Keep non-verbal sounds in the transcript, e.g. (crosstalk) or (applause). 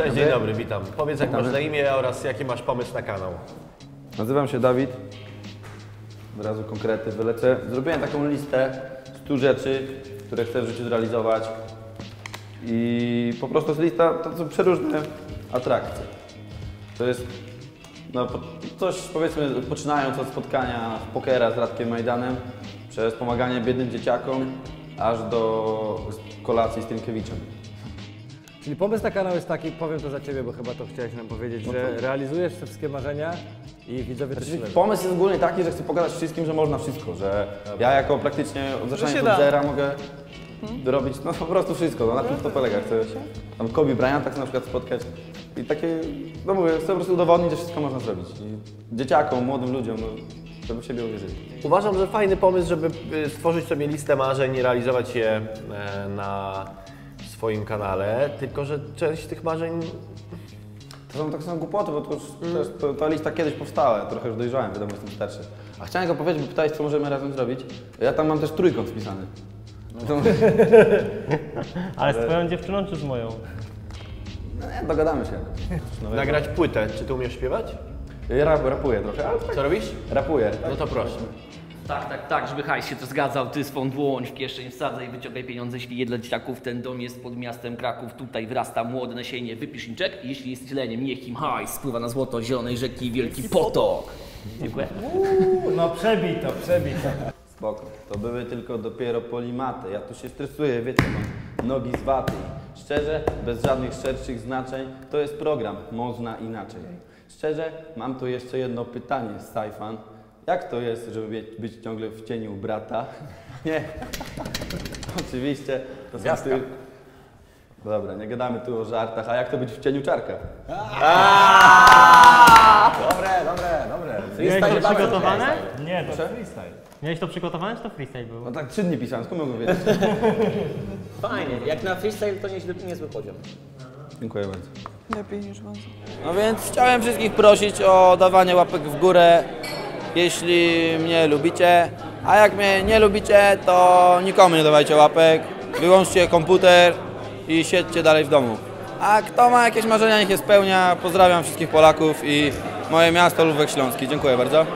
Cześć, dzień dobry, witam. Powiedz jak masz na imię oraz jaki masz pomysł na kanał. Nazywam się Dawid. Od razu konkrety wylecę. Zrobiłem taką listę 100 rzeczy, które chcę w życiu zrealizować. I po prostu jest lista, to są przeróżne atrakcje. To jest no, coś powiedzmy poczynając od spotkania w pokera z Radkiem Majdanem, przez pomaganie biednym dzieciakom, aż do kolacji z Tymkiewiczem. Czyli pomysł na kanał jest taki, powiem to za Ciebie, bo chyba to chciałeś nam powiedzieć, że realizujesz te wszystkie marzenia i widzowie Znaczy, śledzą. pomysł jest ogólnie taki, że chcę pokazać wszystkim, że można wszystko, że ja jako praktycznie od od da. zera mogę robić no po prostu wszystko, no, na tym to polega. Chcę tam Kobe Bryant tak na przykład spotkać i takie, no mówię, chcę po prostu udowodnić, że wszystko można zrobić. I dzieciakom, młodym ludziom, no, żeby siebie uwierzyli. Uważam, że fajny pomysł, żeby y, stworzyć sobie listę marzeń i realizować je e, na swoim kanale, tylko że część tych marzeń To są tak samo głupoty, bo to już też, to, ta lista kiedyś powstała, trochę już dojrzałem, wiadomo, jestem starszy. A chciałem go powiedzieć, bo pytałeś, co możemy razem zrobić. Ja tam mam też trójkąt wpisany. To, (laughs) Ale z twoją dziewczyną czy z moją? no, nie, dogadamy się jakoś. (laughs) No, nagrać płytę. Czy ty umiesz śpiewać? Ja rap, rapuję trochę, ale tak Co robisz? rapuję. No to proszę. Tak, tak, tak, żeby hajs się to zgadzał, ty swą dłoń w kieszeń wsadzaj, wyciągaj pieniądze, jeśli je dla dzieciaków, ten dom jest pod miastem Kraków, tutaj wyrasta młode nasienie, wypisz im czek, jeśli jest leniem, niech im hajs spływa na złoto zielonej rzeki wielki potok. Dziękuję. No przebij to, przebij to. Spoko. To były tylko dopiero polimaty. Ja tu się stresuję, wiecie, mam nogi z waty. Szczerze, bez żadnych szerszych znaczeń, to jest program, można inaczej. Szczerze, mam tu jeszcze jedno pytanie, Sajfan. Jak to jest, żeby być, ciągle w cieniu brata? (laughs) Nie. Oczywiście, to są ty... Dobra, nie gadamy tu o żartach, a jak to być w cieniu czarka? Dobre, dobre, dobre. Miałeś to przygotowane? Nie, to freestyle. Miałeś to przygotowane, czy to freestyle był? No tak trzy dni pisałem, skąd mogę wiedzieć? (laughs) Fajnie, jak na freestyle to niezły, niezły poziom. Dziękuję bardzo. Lepiej niż wąsa. No więc chciałem wszystkich prosić o dawanie łapek w górę, jeśli mnie lubicie. A jak mnie nie lubicie, to nikomu nie dawajcie łapek. Wyłączcie komputer i siedźcie dalej w domu. A kto ma jakieś marzenia, niech je spełnia. Pozdrawiam wszystkich Polaków i moje miasto Lubek Śląski. Dziękuję bardzo.